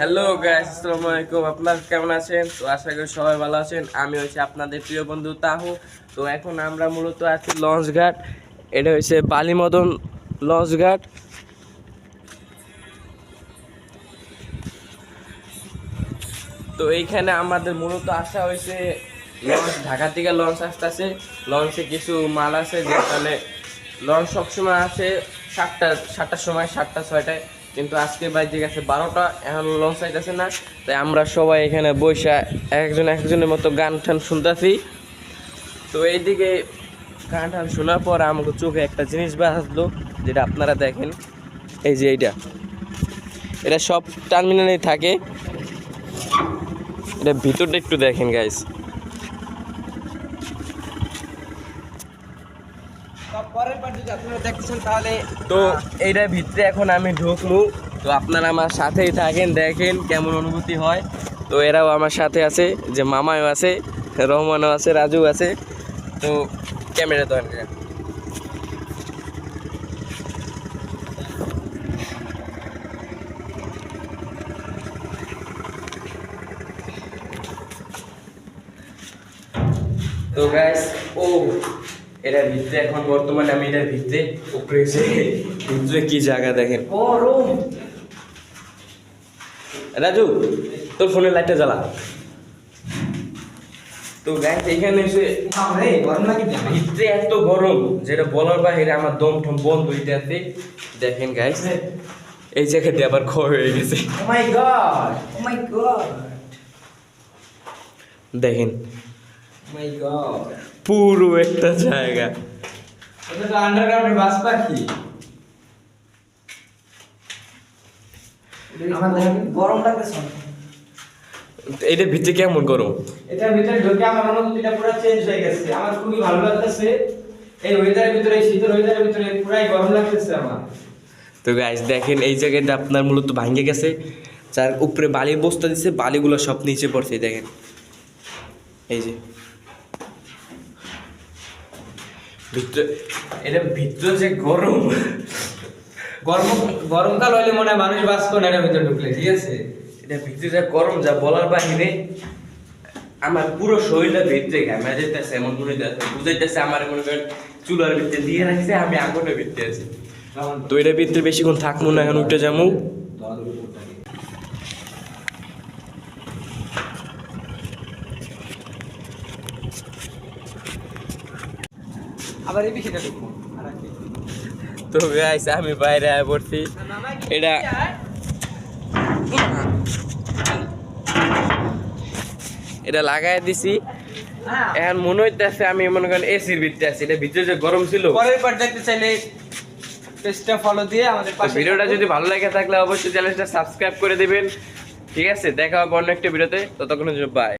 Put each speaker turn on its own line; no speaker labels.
Hello guys আসসালামু আলাইকুম আপনারা কেমন আছেন? তো আশা করি সবাই ভালো আছেন। আমি হচ্ছে আপনাদের প্রিয় বন্ধু তাহু। তো এখন আমরা মূলত আছি লঞ্চ ঘাট। এটা হচ্ছে বালিমদন লঞ্চ ঘাট। তো এইখানে আমাদের মূলত আসা হয়েছে লঞ্চ, ঢাকা থেকে লঞ্চ আসতেছে। লঞ্চে কিছু মাল আছে, যেখানে লঞ্চ সবসময় আছে সাতটা, সাতটার সময়, সাতটা, ছয়টায়। কিন্তু আজকে বাইরে গেছে বারোটা, এখন লঞ্চ আইতেছে না। তাই আমরা সবাই এখানে বৈশা একজন একজনের মতো গান টান শুনতেছি। তো এইদিকে গান টান শোনার পর আমাকে চোখে একটা জিনিস বাঁচলো যেটা আপনারা দেখেন। এই যে এইটা। এটা সব টার্মিনালেই থাকে। এটা ভিতরটা একটু দেখেন গাইস
পরের বার যদি আপনারা দেখতেছেন তাহলে
তো এইটার ভিতরে এখন আমি ঢুকবো তো আপনারা আমার সাথেই থাকেন, দেখেন কেমন অনুভূতি হয়। তো এরাও আমার সাথে আছে, যে মামাও আছে, রহমানও আছে রাজু আছে। তো ক্যামেরা তো তো গাইস ও এটার ভিতরে এখন বর্তমানে আমি এটার ভিতরে উপরে এসে ভিতরে কি জায়গা দেখেন? রাজু তোর ফোনের লাইটটা জ্বালা। তো গাইস এখানে এসে
রে গরম লাগে
ভিতরে এত গরম যেটা বলার বাইরে আমার দম ঠম বন্ধ হইতে আছে। দেখেন গাইস এই জায়গাতে আবার ক্ষয় হয়ে গেছে।
Oh my god oh my god
দেখেন।
গড
পুরো একটা জায়গা।
এটা তো আন্ডারগ্রাউন্ডের বাস পাখি। গরম লাগতেছে?
এটার ভিতরে কেমন গরম?
এটার ভিতরে ঢুকে আমার অনুভূতিটা পুরো চেঞ্জ হয়ে গেছে। আমার খুবই ভালো লাগতেছে। এই ওয়েদারের ভিতরে এই শীতের ওয়েদারের ভিতরে পুরাই গরম লাগতেছে আমার।
তো গাইস দেখেন এই জায়গাটা আপনার মূলত ভাঙে গেছে। যার উপরে বালি বস্তা দিচ্ছে বালিগুলো সব নিচে পড়ছে দেখেন। এই যে। ভিতরে এটা ভিতরে যে গরম
গরম গরমকাল হইলে মনে হয় মানুষ বাস করে না এটার ভিতরে ঢুকলে ঠিক আছে?
এটা ভিতরে যে গরম যা বলার বাহিরে আমার পুরো শরীরটা ভিতরে ঘামা যেতেছে এমন মনে বুঝাইতেছে আমার মনে করেন চুলার ভিতরে দিয়ে রাখছে আমি আগুনের ভিতরে আছি। তো এটা ভিতরে বেশিক্ষণ থাকব না এখন উঠে যাব
আবার এই বিষয়টা ঢুকবো
তো গাইস আমি বাইরে আয় পড়ছি। এটা এটা লাগাই দিছি। এখন মনে হইতেছে আমি মনে করেন এসির ভিতরে আছি। এটা ভিতরে যে গরম ছিল।
পরের দেখতে চাইলে পেজটা ফলো দিয়ে আমাদের পাশে
ভিডিওটা যদি ভালো লাগে থাকলে অবশ্যই চ্যানেলটা সাবস্ক্রাইব করে দিবেন। ঠিক আছে দেখা হবে অন্য একটা ভিডিওতে। ততক্ষণের জন্য বাই